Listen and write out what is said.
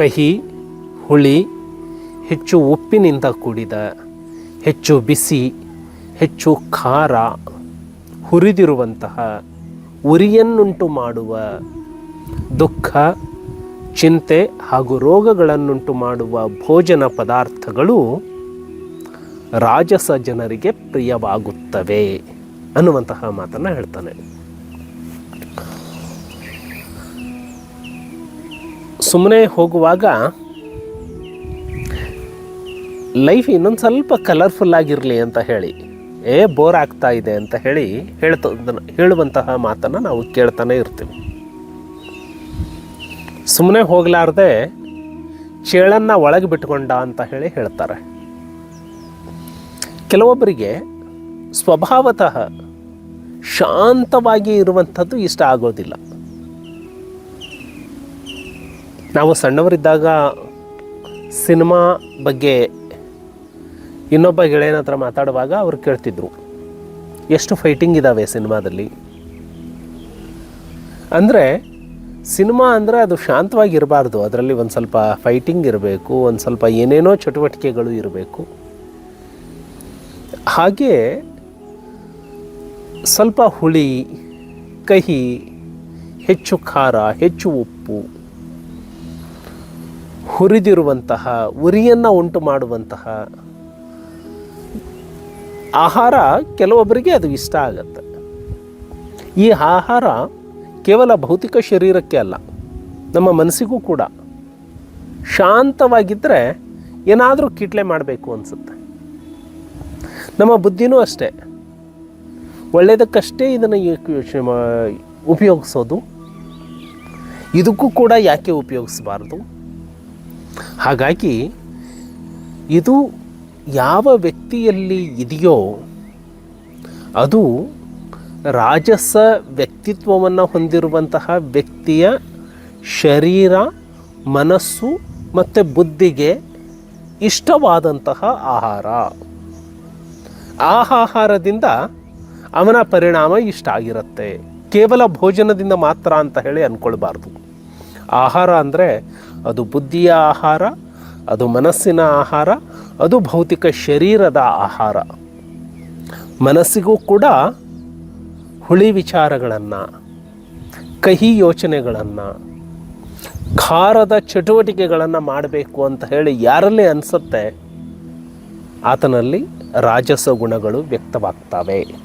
ಕಹಿ, ಹುಳಿ, ಹೆಚ್ಚು ಉಪ್ಪಿನಿಂದ ಕೂಡಿದ, ಹೆಚ್ಚು ಬಿಸಿ, ಹೆಚ್ಚು ಖಾರ, ಹುರಿದಿರುವಂತಹ ಉರಿಯನ್ನುಂಟು ಮಾಡುವ ದುಃಖ, ಚಿಂತೆ ಹಾಗೂ ರೋಗಗಳನ್ನುಂಟು ಮಾಡುವ ಭೋಜನ ಪದಾರ್ಥಗಳು ರಾಜಸ ಜನರಿಗೆ ಪ್ರಿಯವಾಗುತ್ತವೆ ಅನ್ನುವಂತಹ ಮಾತನ್ನು ಹೇಳ್ತಾನೆ. ಸುಮ್ಮನೆ ಹೋಗುವಾಗ ಲೈಫ್ ಇನ್ನೊಂದು ಸ್ವಲ್ಪ ಕಲರ್ಫುಲ್ ಆಗಿರಲಿ ಅಂತ ಹೇಳಿ, ಏ ಬೋರ್ ಆಗ್ತಾ ಇದೆ ಅಂತ ಹೇಳಿ ಹೇಳ್ತ, ಹೇಳುವಂತಹ ಮಾತನ್ನು ನಾವು ಕೇಳ್ತಾನೆ ಇರ್ತೀವಿ. ಸುಮ್ಮನೆ ಹೋಗಲಾರ್ದೆ ಚೇಳನ್ನು ಒಳಗೆ ಬಿಟ್ಕೊಂಡ ಅಂತ ಹೇಳಿ ಹೇಳ್ತಾರೆ. ಕೆಲವೊಬ್ಬರಿಗೆ ಸ್ವಭಾವತಃ ಶಾಂತವಾಗಿ ಇರುವಂಥದ್ದು ಇಷ್ಟ ಆಗೋದಿಲ್ಲ. ನಾವು ಸಣ್ಣವರಿದ್ದಾಗ ಸಿನಿಮಾ ಬಗ್ಗೆ ಇನ್ನೊಬ್ಬ ಗೆಳೆಯನ ಹತ್ರ ಮಾತಾಡುವಾಗ ಅವರು ಕೇಳ್ತಿದ್ರು, ಎಷ್ಟು ಫೈಟಿಂಗ್ ಇದ್ದಾವೆ ಸಿನಿಮಾದಲ್ಲಿ? ಅಂದರೆ ಸಿನಿಮಾ ಅಂದರೆ ಅದು ಶಾಂತವಾಗಿ ಇರಬಾರ್ದು ಅದರಲ್ಲಿ ಒಂದು ಸ್ವಲ್ಪ ಫೈಟಿಂಗ್ ಇರಬೇಕು, ಒಂದು ಸ್ವಲ್ಪ ಏನೇನೋ ಚಟುವಟಿಕೆಗಳು ಇರಬೇಕು. ಹಾಗೆ ಸ್ವಲ್ಪ ಹುಳಿ, ಕಹಿ, ಹೆಚ್ಚು ಖಾರ, ಹೆಚ್ಚು ಉಪ್ಪು ಹುರಿದಿರುವಂತಹ, ಉರಿಯನ್ನು ಉಂಟು ಮಾಡುವಂತಹ ಆಹಾರ ಕೆಲವೊಬ್ಬರಿಗೆ ಅದು ಇಷ್ಟ ಆಗತ್ತೆ. ಈ ಆಹಾರ ಕೇವಲ ಭೌತಿಕ ಶರೀರಕ್ಕೆ ಅಲ್ಲ, ನಮ್ಮ ಮನಸ್ಸಿಗೂ ಕೂಡ. ಶಾಂತವಾಗಿದ್ದರೆ ಏನಾದರೂ ಕಿಟ್ಲೆ ಮಾಡಬೇಕು ಅನಿಸುತ್ತೆ. ನಮ್ಮ ಬುದ್ಧಿನೂ ಅಷ್ಟೇ. ಒಳ್ಳೆಯದಕ್ಕಷ್ಟೇ ಇದನ್ನು ಉಪಯೋಗಿಸೋದು. ಇದಕ್ಕೂ ಕೂಡ ಯಾಕೆ ಉಪಯೋಗಿಸಬಾರ್ದು? ಹಾಗಾಗಿ ಇದು ಯಾವ ವ್ಯಕ್ತಿಯಲ್ಲಿ ಇದೆಯೋ ಅದು ರಾಜಸ ವ್ಯಕ್ತಿತ್ವವನ್ನು ಹೊಂದಿರುವಂತಹ ವ್ಯಕ್ತಿಯ ಶರೀರ, ಮನಸ್ಸು ಮತ್ತು ಬುದ್ಧಿಗೆ ಇಷ್ಟವಾದಂತಹ ಆಹಾರ. ಆ ಆಹಾರದಿಂದ ಅವನ ಪರಿಣಾಮ ಇಷ್ಟ ಆಗಿರುತ್ತೆ. ಕೇವಲ ಭೋಜನದಿಂದ ಮಾತ್ರ ಅಂತ ಹೇಳಿ ಅಂದ್ಕೊಳ್ಬಾರ್ದು ಆಹಾರ ಅಂದರೆ ಅದು ಬುದ್ಧಿಯ ಆಹಾರ, ಅದು ಮನಸ್ಸಿನ ಆಹಾರ, ಅದು ಭೌತಿಕ ಶರೀರದ ಆಹಾರ. ಮನಸ್ಸಿಗೂ ಕೂಡ ಹುಳಿ ವಿಚಾರಗಳನ್ನು, ಕಹಿ ಯೋಚನೆಗಳನ್ನು, ಖಾರದ ಚಟುವಟಿಕೆಗಳನ್ನು ಮಾಡಬೇಕು ಅಂತ ಹೇಳಿ ಯಾರಲ್ಲಿ ಅನಿಸುತ್ತೆ, ಆತನಲ್ಲಿ ರಾಜಸ ಗುಣಗಳು ವ್ಯಕ್ತವಾಗ್ತವೆ.